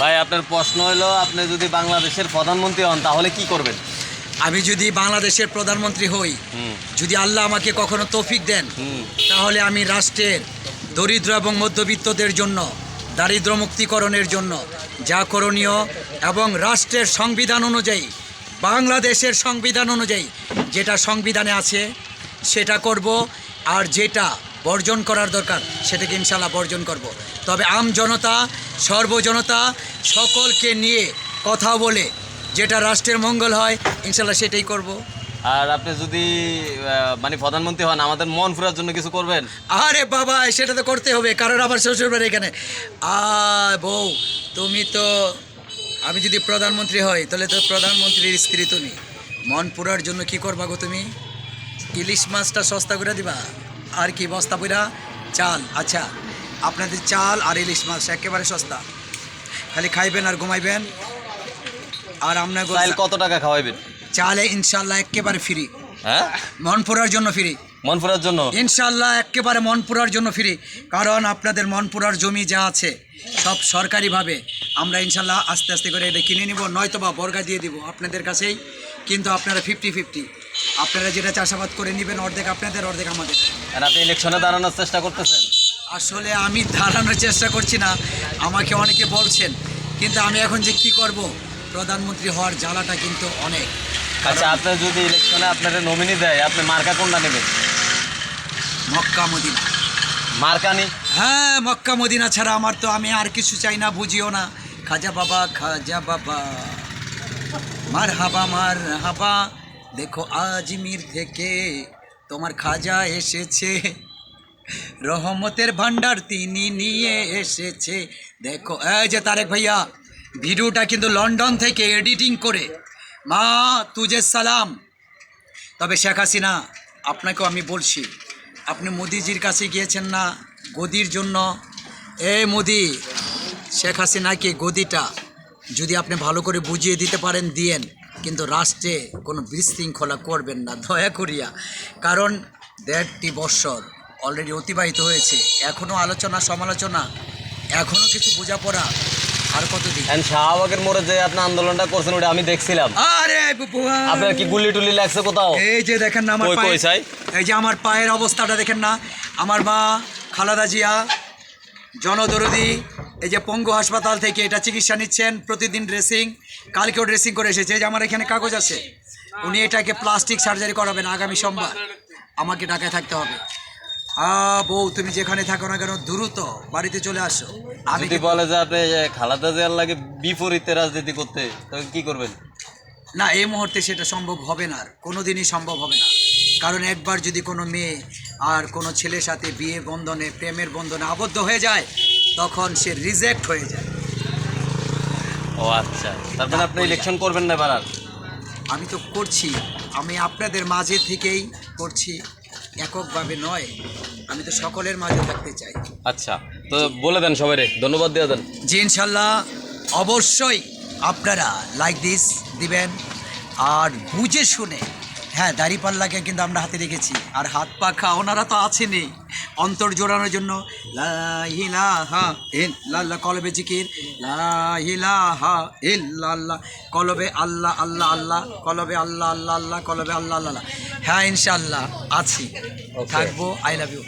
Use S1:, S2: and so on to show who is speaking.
S1: ভাই আপনার প্রশ্ন হলো আপনি যদি বাংলাদেশের প্রধানমন্ত্রী হন তাহলে কি করবেন?
S2: আমি যদি বাংলাদেশের প্রধানমন্ত্রী হই যদি আল্লাহ আমাকে কখনো তৌফিক দেন তাহলে আমি রাষ্ট্রের দরিদ্র এবং মধ্যবিত্তদের জন্য দারিদ্র মুক্তিকরণের জন্য যা করণীয় এবং রাষ্ট্রের সংবিধান অনুযায়ী বাংলাদেশের সংবিধান অনুযায়ী যেটা সংবিধানে আছে সেটা করব আর যেটা বর্জন করার দরকার সেটাকে ইনশাল্লাহ বর্জন করব। তবে আম জনতা সর্বজনতা সকলকে নিয়ে কথা বলে যেটা রাষ্ট্রের মঙ্গল হয় ইনশাল্লাহ সেটাই করব।
S1: আর আপনি যদি মানে প্রধানমন্ত্রী হন আমাদের মন ফুরার জন্য কিছু করবেন?
S2: আরে বাবা সেটা তো করতে হবে কারণ আমার শ্বশুর বাড়ি এখানে। আর বউ তুমি তো আমি যদি প্রধানমন্ত্রী হই তাহলে তো প্রধানমন্ত্রীর স্ত্রী তুমি। মন পুরার জন্য কি করবা গো তুমি? ইলিশ মাছটা সস্তা করে দিবা? আর কি বস্তা পুরা? চাল আচ্ছা। আপনাদের চাল আর ইলিশ মাছ একেবারে সস্তা। খালি খাইবেন আর ঘুমাইবেন। আর আপনার
S1: কত টাকা খাওয়াইবেন?
S2: চালে ইনশাল্লাহ একেবারে ফ্রি।
S1: হ্যাঁ?
S2: মন পুরার জন্য ফ্রি।
S1: মন ফুরার জন্য?
S2: ইনশাল্লাহ একেবারে মনপুরার জন্য ফ্রি। কারণ আপনাদের মনপুরার জমি যা আছে সব সরকারিভাবে আমরা ইনশাল্লাহ আস্তে আস্তে করে এটা কিনে নিব নয়তো বা বর্গা দিয়ে দিব আপনাদের কাছেই। কিন্তু আপনারা ফিফটি ফিফটি আপনারা যেটা চাষাবাদ করে নেবেন অর্ধেক আপনাদের অর্ধেক আমাদের।
S1: আপনি ইলেকশনে দাঁড়ানোর চেষ্টা করতেছেন?
S2: আসলে আমি দাঁড়ানোর চেষ্টা করছি না। আমাকে অনেকে বলছেন কিন্তু আমি এখন যে কি করব? প্রধানমন্ত্রী হওয়ার জ্বালাটা কিন্তু অনেক।
S1: আচ্ছা আপনি যদি ইলেকশনে আপনার নমিনি দেয় আপনি মার্কা কোনটা নেবেন?
S2: Mecca Medina.
S1: মার্কানি
S2: হ্যাঁ মক্কা মদিনা ছাড়া আমার তো আমি আর কিছু চাই না বুঝিও না। খাজা বাবা খাজা বাবা। মার হাবা মার হাবা দেখো আজমির থেকে তোমার খাজা এসেছে। রহমতের ভান্ডার তিনি নিয়ে এসেছে। দেখো, এই যে তারেক ভাইয়া, ভিডিওটা কিন্তু লন্ডন থেকে এডিটিং করে। মা, তুজে সালাম। তবে শেখ হাসিনা, আপনাকেও আমি বলছি, আপনি মোদিজির কাছে গিয়েছেন না গদির জন্য? এ মোদি, শেখ হাসিনাকে গদিটা যদি আপনি ভালো করে বুঝিয়ে দিতে পারেন, দিয়েন। কিন্তু রাষ্ট্রে কোনো বিশৃঙ্খলা করবেন না, দয়া করিয়া। কারণ দেড়টি বৎসর অলরেডি অতিবাহিত হয়েছে। এখনও আলোচনা সমালোচনা এখনও কিছু বোঝাপড়া আর কতদিন?
S1: শাহবাগের মোড়ে যে আপনি আন্দোলনটা করছেন ওটা আমি দেখছিলাম।
S2: আরে।
S1: আপনার কি গুলি টুলি লাগছে কোথাও?
S2: এই যে দেখেন না আমার পায়ে এই যে আমার পায়ের অবস্থাটা দেখেন না। আমার মা খালাদা জিয়া জনদরদি এই যে পঙ্গু হাসপাতাল থেকে এটা চিকিৎসা নিচ্ছেন প্রতিদিন ড্রেসিং কালকেও ড্রেসিং করে এসেছে। এই যে আমার এখানে কাগজ আছে উনি এটাকে প্লাস্টিক সার্জারি করাবেন আগামী সোমবার। আমাকে ঢাকায় থাকতে হবে। আ বউ তুমি যেখানে থাকো না কেন দ্রুত বাড়িতে চলে আসো। আমি
S1: যদি বলে যে আপনি খালাদা জিয়ার লাগে বিপরীতে রাজনীতি করতে তো কি করবেন?
S2: না এই মুহূর্তে সেটা সম্ভব হবে না আর কোনো দিনই সম্ভব হবে না। কারণ একবার যদি কোনো মেয়ে আর কোনো ছেলের সাথে বিয়ে বন্ধনে প্রেমের বন্ধনে আবদ্ধ হয়ে যায় তখন সে রিজেক্ট হয়ে যায়।
S1: ও আচ্ছা তারপরে আপনি ইলেকশন করবেন না এবার আর?
S2: আমি তো করছি আমি আপনাদের মাঝে থেকেই করছি এককভাবে নয়। আমি তো সকলের মাঝে থাকতে চাই
S1: আচ্ছা তো বলে দেন সবাই ধন্যবাদ দিয়ে দেন
S2: জি ইনশাল্লাহ অবশ্যই আপনারা লাইক দিস দিবেন আর বুঝে শুনে হ্যাঁ দাড়িপাল্লাকে কিন্তু আমরা হাতে রেখেছি আর হাত পাখা ওনারা তো আছেনই অন্তর জোড়ানোর জন্য লা ইলাহা ইল্লাল্লাহ কলবে জিকির ইল্লাল্লাহ কলবে আল্লাহ আল্লাহ আল্লাহ কলবে আল্লাহ আল্লাহ আল্লাহ কলবে আল্লাহ আল্লাহ আল্লাহ। হ্যাঁ ইনশাল্লাহ আছি। থাকব আই লাভ ইউ